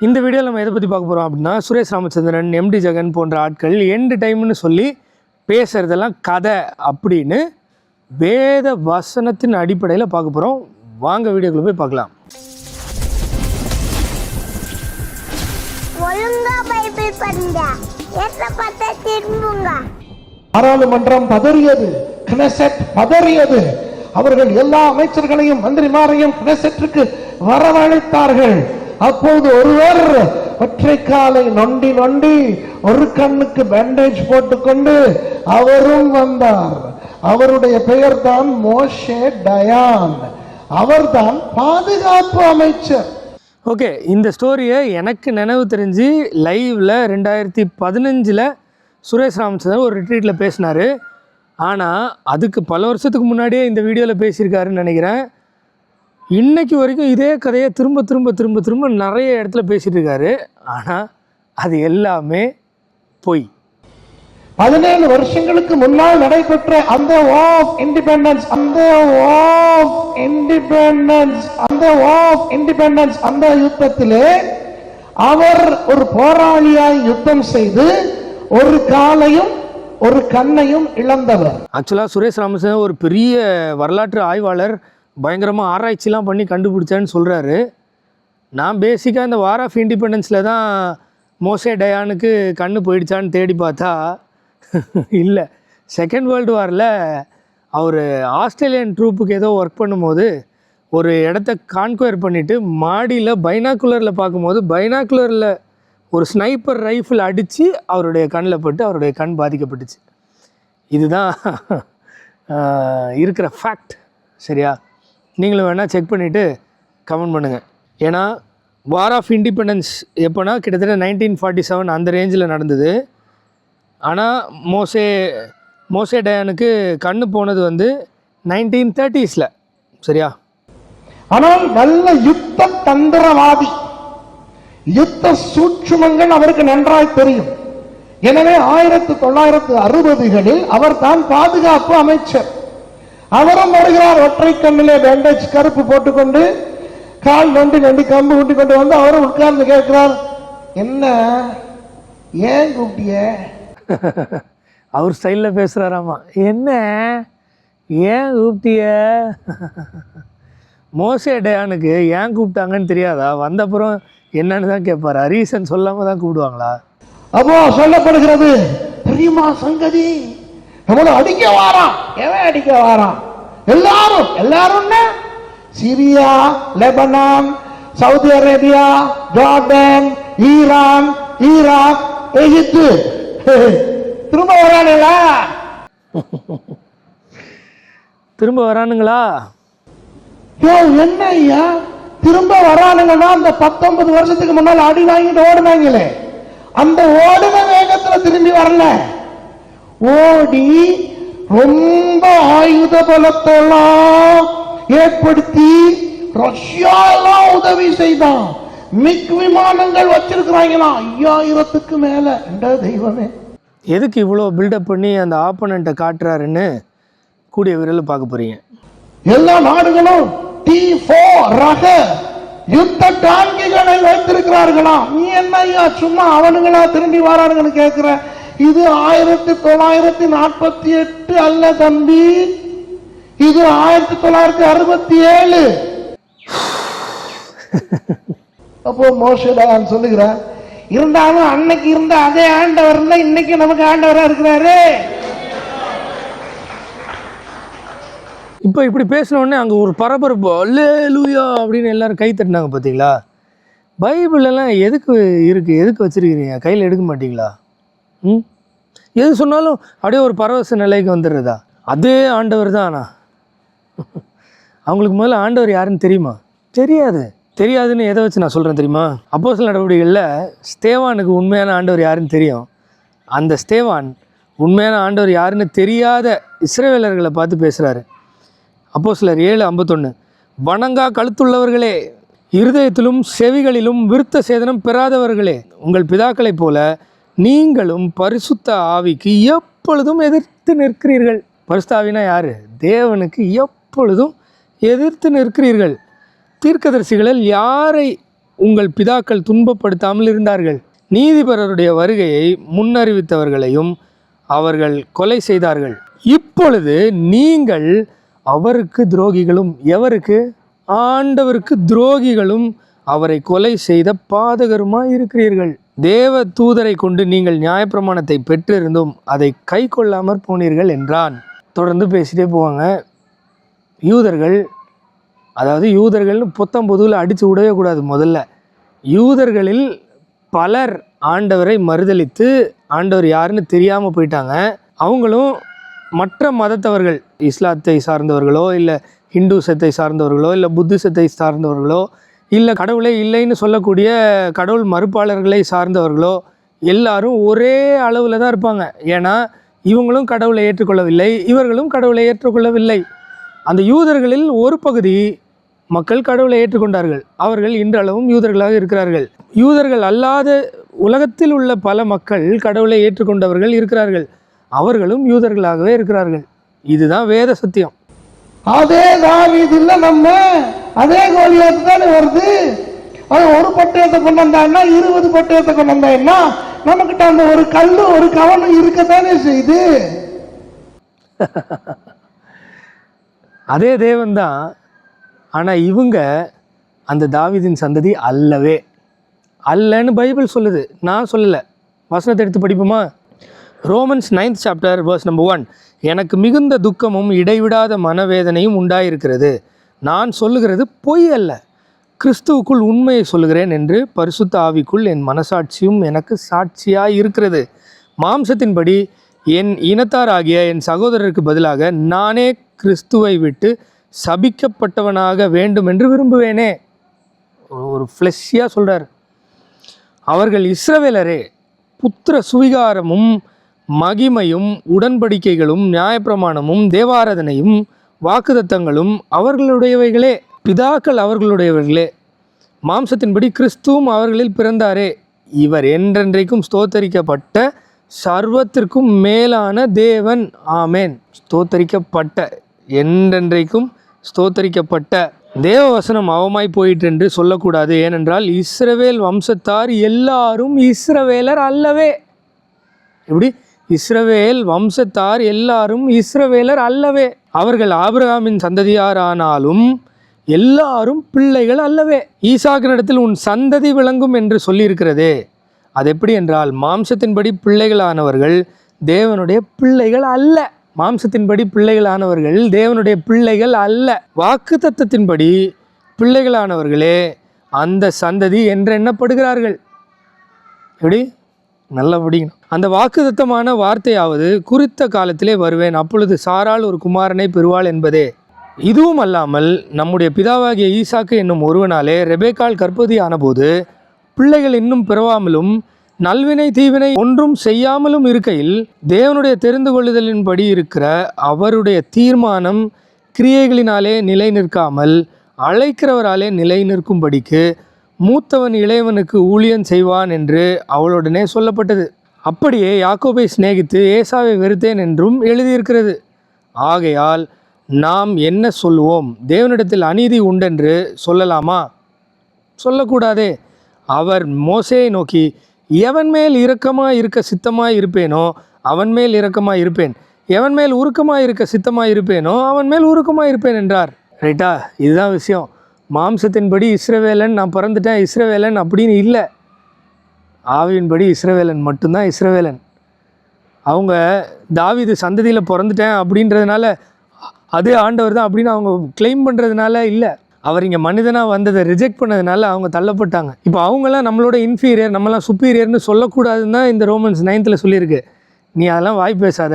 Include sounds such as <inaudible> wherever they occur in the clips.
இந்த வீடியோவில் நம்ம எதை பற்றி பார்க்க போகிறோம் அப்படின்னா சுரேஷ் ராமச்சந்திரன் எம்டி ஜெகன் போன்ற ஆட்கள் எண்டு டைம்னு சொல்லி பேசுகிறதெல்லாம் கதை அப்படின்னு வேத வசனத்தின் அடிப்படையில் பார்க்க போகிறோம் வாங்க வீடியோக்குள்ளே போய் பார்க்கலாம். பாராளுமன்றம் பதறியது கினெசெட் பதறியது. அவர்கள் எல்லா அமைச்சர்களையும் மந்திரிமாரையும் கினெசெட்டுக்கு வரவழைத்தார்கள். அப்போது ஒருவர் ஒற்றை காலை நொண்டி நொண்டி ஒரு கண்ணுக்கு பேண்டேஜ் போட்டுக்கொண்டு அவரும் வந்தார். அவருடைய பெயர் தான் மோஷே டயான். அவர்தான் பாதுகாப்பு அமைச்சர். ஓகே இந்த ஸ்டோரியை எனக்கு நினைவு தெரிஞ்சு லைவில் ரெண்டாயிரத்தி பதினஞ்சில் சுரேஷ் ராமச்சந்திரன் ஒரு ரிட்ரீட்டில் பேசினார். ஆனால் அதுக்கு பல வருஷத்துக்கு முன்னாடியே இந்த வீடியோவில் பேசியிருக்காருன்னு நினைக்கிறேன். இன்னைக்கு வரைக்கும் இதே கதையை திரும்ப திரும்ப திரும்ப திரும்ப நிறைய இடத்துல பேசிட்டு இருக்காரு. ஆனால் அது எல்லாமே பொய். பதினேழு வருஷங்களுக்கு முன்னால் நடைபெற்ற அந்த ஆஃப் இண்டிபெண்டன்ஸ் அந்த ஆஃப் இண்டிபெண்டன்ஸ் அந்த ஆஃப் இண்டிபெண்டன்ஸ் அந்த யுத்தத்திலே அவர் ஒரு போராளியாய் யுத்தம் செய்து ஒரு காலையும் ஒரு கண்ணையும் இழந்தவர். ஆக்சுவலாக சுரேஷ் ராமச்சந்திரன் ஒரு பெரிய வரலாற்று ஆய்வாளர். பயங்கரமாக ஆராய்ச்சிலாம் பண்ணி கண்டுபிடிச்சேன்னு சொல்கிறாரு நான் பேசிக்காக இந்த வார் ஆஃப் இண்டிபெண்டன்ஸில் தான் மோசே டயானுக்கு கண்ணு போயிடுச்சான்னு தேடி பார்த்தா இல்லை. செகண்ட் வேர்ல்டு வாரில் அவர் ஆஸ்திரேலியன் ட்ரூப்புக்கு ஏதோ ஒர்க் பண்ணும்போது ஒரு இடத்த கான்குயர் பண்ணிவிட்டு மாடியில் பைனாக்குலரில் பார்க்கும்போது பைனாக்குலரில் ஒரு ஸ்னைப்பர் ரைஃபிள் அடித்து அவருடைய கண்ணில் பட்டு அவருடைய கண் பாதிக்கப்பட்டுச்சு. இதுதான் இருக்கிற ஃபேக்ட் சரியா? நீங்களும் வேணால் செக் பண்ணிவிட்டு கமெண்ட் பண்ணுங்கள் ஏன்னா வார் ஆஃப் இண்டிபெண்டன்ஸ் எப்போனா கிட்டத்தட்ட நைன்டீன் ஃபார்ட்டி செவன் அந்த ரேஞ்சில் நடந்தது. ஆனால் மோசே மோசே டயானுக்கு கண்ணு போனது வந்து நைன்டீன் தேர்ட்டிஸில் சரியா? ஆனால் நல்ல யுத்த தந்திரவாதி. யுத்த சூட்சுமங்கள் அவருக்கு நன்றாய் தெரியும். எனவே ஆயிரத்தி தொள்ளாயிரத்து அறுபதுகளில் அவர் தான் பாதுகாப்பு அமைச்சர். அவரும் வருகிறார். ஒற்றை கண்ணிலே பேண்டேஜ் கருப்பு போட்டுக்கொண்டு கால் நொண்டி நொண்டி கம்பு ஊட்டி கொண்டு வந்து அவரும் உட்கார்ந்து கேட்கிறார் என்ன? ஏன் கூப்பிட்டிய? <laughs> அவர் ஸ்டைலில் பேசுகிறாராமா என்ன? ஏன் கூப்பிட்டிய? <laughs> மோசே டயானுக்கு ஏன் கூப்பிட்டாங்கன்னு தெரியாதா? வந்தப்புறம் என்னன்னு தான் கேட்பாரா? ரீசன் சொல்லாமல் தான் கூப்பிடுவாங்களா? அப்போ சொல்லப்படுகிறது தெரியுமா சங்கதி நம்மள அடிக்க வாரான். எவன் அடிக்க வாரான்? எல்லாரும் எல்லாரும் Syria Lebanon Saudi Arabia Jordan Iran Iraq Egypt. <laughs> திரும்ப வரானுங்களா? <laughs> திரும்ப வரானுங்களா? யோ என்ன ஐயா திரும்ப வரானுங்கன்னா அந்த பத்தொன்பது வருஷத்துக்கு முன்னால் அடி வாங்கிட்டு ஓடுனாங்களே. அந்த ஓடுன வேகத்துல திரும்பி வரல. ஓடி ரொம்ப ஆயுத பலத்தெல்லாம் ஏற்படுத்தி ரஷ்யா எல்லாம் உதவி செய்தான் மிக் விமானங்கள் வச்சிருக்கிறாங்களா? ஐயாயிரத்துக்கு மேல. என்ற தெய்வமே. எதுக்கு இவ்வளோ பில்டப் பண்ணி அந்த ஆப்போனண்ட்டை காட்டுறாருன்னு கூடிய விரைவில் பார்க்க போகிறீங்க எல்லா நாடுகளும் டி போர் ரக யுத்த டாங்கிகளை வைத்திருக்கிறார்களாம் நீ என்ன ஐயா சும்மா அவனுங்களா திரும்பி வரானுங்கன்னு கேட்கிற இது ஆயிரத்தி தொள்ளாயிரத்தி நாற்பத்தி எட்டு அல்ல தம்பி. இது ஆயிரத்தி தொள்ளாயிரத்தி அறுபத்தி ஏழு. <laughs> அப்போ மோசடான் சொல்லுகிறார் இருந்தாலும் அன்னைக்கு இருந்த அதே ஆண்டவர் இன்னைக்கு நமக்கு ஆண்டவரா இருக்கிறாரு. இப்போ இப்படி பேசின உடனே அங்கே ஒரு பரபரப்பு அல்லே லூயா அப்படின்னு எல்லாரும் கை தட்டினாங்க பார்த்தீங்களா? பைபிளெல்லாம் எதுக்கு இருக்குது எதுக்கு வச்சுருக்கிறீங்க? கையில் எடுக்க மாட்டீங்களா? ம்? எது சொன்னாலும் அப்படியே ஒரு பரவச நிலைக்கு வந்துடுறதா? அதே ஆண்டவர் தான்? ஆனால் அவங்களுக்கு முதல்ல ஆண்டவர் யாருன்னு தெரியுமா? தெரியாது. தெரியாதுன்னு எதை வச்சு நான் சொல்கிறேன் தெரியுமா? அப்போ சில நடவடிக்கைகளில் ஸ்தேவானுக்கு உண்மையான ஆண்டவர் யாருன்னு தெரியும். அந்த ஸ்தேவான் உண்மையான ஆண்டவர் யாருன்னு தெரியாத இஸ்ரேவேலர்களை பார்த்து பேசுகிறாரு அப்போ சிலர் ஏழு ஐம்பத்தொன்று வணங்கா கழுத்துள்ளவர்களே இருதயத்திலும் செவிகளிலும் விருத்த சேதனம் பெறாதவர்களே உங்கள் பிதாக்களைப் போல நீங்களும் பரிசுத்த ஆவிக்கு எப்பொழுதும் எதிர்த்து நிற்கிறீர்கள். பரிசுத்தாவினா யார்? தேவனுக்கு எப்பொழுதும் எதிர்த்து நிற்கிறீர்கள். தீர்க்கதரிசிகளில் யாரை உங்கள் பிதாக்கள் துன்பப்படுத்தாமல் இருந்தார்கள்? நீதிபரருடைய வருகையை முன்னறிவித்தவர்களையும் அவர்கள் கொலை செய்தார்கள். இப்பொழுது நீங்கள் அவருக்கு துரோகிகளும் எவருக்கு? ஆண்டவருக்கு துரோகிகளும் அவரை கொலை செய்த பாதகருமாய் இருக்கிறீர்கள். தேவ தூதரை கொண்டு நீங்கள் நியாயப்பிரமாணத்தை பெற்றிருந்தும் அதை கை கொள்ளாமற் போனீர்கள் என்றான். தொடர்ந்து பேசிட்டே போவாங்க. யூதர்கள் அதாவது யூதர்கள்னு புத்தம் பொதுவில் அடித்து விடவே கூடாது முதல்ல. யூதர்களில் பலர் ஆண்டவரை மறுதலித்து ஆண்டவர் யாருன்னு தெரியாமல் போயிட்டாங்க. அவங்களும் மற்ற மதத்தவர்கள் இஸ்லாத்தை சார்ந்தவர்களோ இல்லை ஹிந்துசத்தை சார்ந்தவர்களோ இல்லை புத்திசத்தை சார்ந்தவர்களோ இல்லை கடவுளே இல்லைன்னு சொல்லக்கூடிய கடவுள் மறுப்பாளர்களை சார்ந்தவர்களோ எல்லாரும் ஒரே அளவில் தான் இருப்பாங்க. ஏன்னா இவங்களும் கடவுளை ஏற்றுக்கொள்ளவில்லை இவர்களும் கடவுளை ஏற்றுக்கொள்ளவில்லை. அந்த யூதர்களில் ஒரு பகுதி மக்கள் கடவுளை ஏற்றுக்கொண்டார்கள். அவர்கள் இன்றளவும் யூதர்களாக இருக்கிறார்கள். யூதர்கள் அல்லாத உலகத்தில் உள்ள பல மக்கள் கடவுளை ஏற்றுக்கொண்டவர்கள் இருக்கிறார்கள். அவர்களும் யூதர்களாகவே இருக்கிறார்கள். இதுதான் வேத சத்தியம். அதே தாவீது இல்ல நம்ம. அதே கோலியாத்து தானே வருது? அது ஒரு பட்டயத்தை கொண்டு வந்தான்னா இருபது பட்டயத்தை கொண்டு வந்தாங்கன்னா நமக்கிட்ட அந்த ஒரு கல்லு ஒரு கவனம் இருக்கத்தானே செய்யுது? அதே தேவன் தான் ஆனால் இவங்க அந்த தாவிதின் சந்ததி அல்லவே. அல்லன்னு பைபிள் சொல்லுது. நான் சொல்லலை. வசனத்தை எடுத்து படிப்போமா? Romans ninth chapter verse number one எனக்கு மிகுந்த துக்கமும் இடைவிடாத மனவேதனையும் உண்டாயிருக்கிறது. நான் சொல்லுகிறது பொய் அல்ல. கிறிஸ்துவுக்குள் உண்மையை சொல்லுகிறேன் என்று பரிசுத்த ஆவிக்குள் என் மனசாட்சியும் எனக்கு சாட்சியாய் இருக்கிறது. மாம்சத்தின்படி என் இனத்தாராகிய என் சகோதரருக்கு பதிலாக நானே கிறிஸ்துவை விட்டு சபிக்கப்பட்டவனாக வேண்டும் என்று விரும்புவேனே. ஒரு- ஒரு ஃப்ளெஷ்ஷியாக சொல்கிறார் அவர்கள் இஸ்ரவேலரே புத்திர சுவிகாரமும் மகிமையும் உடன்படிக்கைகளும் நியாயப்பிரமாணமும் தேவாராதனையும் வாக்குதத்தங்களும் அவர்களுடையவைகளே. பிதாக்கள் அவர்களுடையவர்களே மாம்சத்தின்படி கிறிஸ்துவும் அவர்களில் பிறந்தாரே. இவர் என்றென்றைக்கும் ஸ்தோத்தரிக்கப்பட்ட சர்வத்திற்கும் மேலான தேவன். ஆமேன். ஸ்தோத்தரிக்கப்பட்ட என்றென்றைக்கும் ஸ்தோத்தரிக்கப்பட்ட தேவவசனம் அவமாய் போயிட்டு என்று சொல்லக்கூடாது. ஏனென்றால் இஸ்ரவேல் வம்சத்தார் எல்லாரும் இஸ்ரவேலர் அல்லவே. எப்படி? இஸ்ரவேல் வம்சத்தார் எல்லாரும் இஸ்ரவேலர் அல்லவே. அவர்கள் ஆபிரகாமின் சந்ததியாரானாலும் எல்லாரும் பிள்ளைகள் அல்லவே. ஈசாக்கினிடத்தில் உன் சந்ததி விளங்கும் என்று சொல்லியிருக்கிறதே. அது எப்படி என்றால் மாம்சத்தின்படி பிள்ளைகளானவர்கள் தேவனுடைய பிள்ளைகள் அல்ல. மாம்சத்தின்படி பிள்ளைகளானவர்கள் தேவனுடைய பிள்ளைகள் அல்ல. வாக்கு தத்துவத்தின்படி பிள்ளைகளானவர்களே அந்த சந்ததி என்று எண்ணப்படுகிறார்கள். எப்படி? நல்லபடி அந்த வாக்குதத்தமான வார்த்தையாவது குறித்த காலத்திலே வருவேன். அப்பொழுது சாரால் ஒரு குமாரனை பெறுவாள் என்பதே. இதுவும் அல்லாமல் நம்முடைய பிதாவாகிய ஈசாக்கு என்னும் ஒருவனாலே ரெபேக்கால் கற்பதியான போது பிள்ளைகள் இன்னும் பிறவாமலும் நல்வினை தீவினை ஒன்றும் செய்யாமலும் இருக்கையில் தேவனுடைய தெரிந்து கொள்ளுதலின்படி இருக்கிற அவருடைய தீர்மானம் கிரியைகளினாலே நிலை நிற்காமல் அழைக்கிறவராலே நிலை நிற்கும்படிக்கு மூத்தவன் இளையவனுக்கு ஊழியன் செய்வான் என்று அவளுடனே சொல்லப்பட்டது. அப்படியே யாக்கோபை சிநேகித்து ஏசாவை வெறுத்தேன் என்றும் எழுதியிருக்கிறது. ஆகையால் நாம் என்ன சொல்லுவோம் தேவனிடத்தில் அநீதி உண்டென்று சொல்லலாமா? சொல்லக்கூடாதே. அவர் மோசையை நோக்கி எவன் மேல் இரக்கமாக இருக்க சித்தமாக இருப்பேனோ அவன் மேல் இரக்கமாக இருப்பேன். எவன் மேல் உருக்கமாக இருக்க சித்தமாக இருப்பேனோ அவன் மேல் உருக்கமாக இருப்பேன் என்றார். ரைட்டா? இதுதான் விஷயம். மாம்சத்தின்படி இஸ்ரவேலன் நான் பிறந்துட்டேன் இஸ்ரவேலன் அப்படின்னு இல்லை. ஆவியின்படி இஸ்ரவேலன் மட்டும்தான் இஸ்ரவேலன். அவங்க தாவிது சந்ததியில் பிறந்துட்டேன் அப்படின்றதுனால அதே ஆண்டவர் தான் அப்படின்னு அவங்க கிளைம் பண்ணுறதுனால இல்லை. அவர் இங்கே மனிதனாக வந்ததை ரிஜெக்ட் பண்ணதுனால அவங்க தள்ளப்பட்டாங்க. இப்போ அவங்களாம் நம்மளோட இன்ஃபீரியர் நம்மளாம் சுப்பீரியர்னு சொல்லக்கூடாதுன்னு தான் இந்த ரோமன்ஸ் நைன்த்தில் சொல்லியிருக்கு. நீ அதெல்லாம் வாய் பேசாத.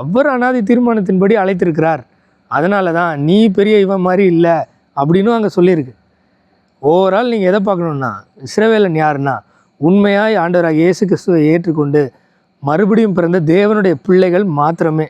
அவர் அனாதி தீர்மானத்தின்படி அழைத்திருக்கிறார். அதனால தான் நீ பெரிய இவன் மாதிரி இல்லை. அப்படின்னும் அங்கே சொல்லியிருக்கு. ஓவரால் நீங்கள் எதை பார்க்கணுன்னா இஸ்ரவேலன் யாருன்னா உண்மையாய் ஆண்டவராக இயேசு கிறிஸ்துவை ஏற்றுக்கொண்டு மறுபடியும் பிறந்த தேவனுடைய பிள்ளைகள் மாத்திரமே.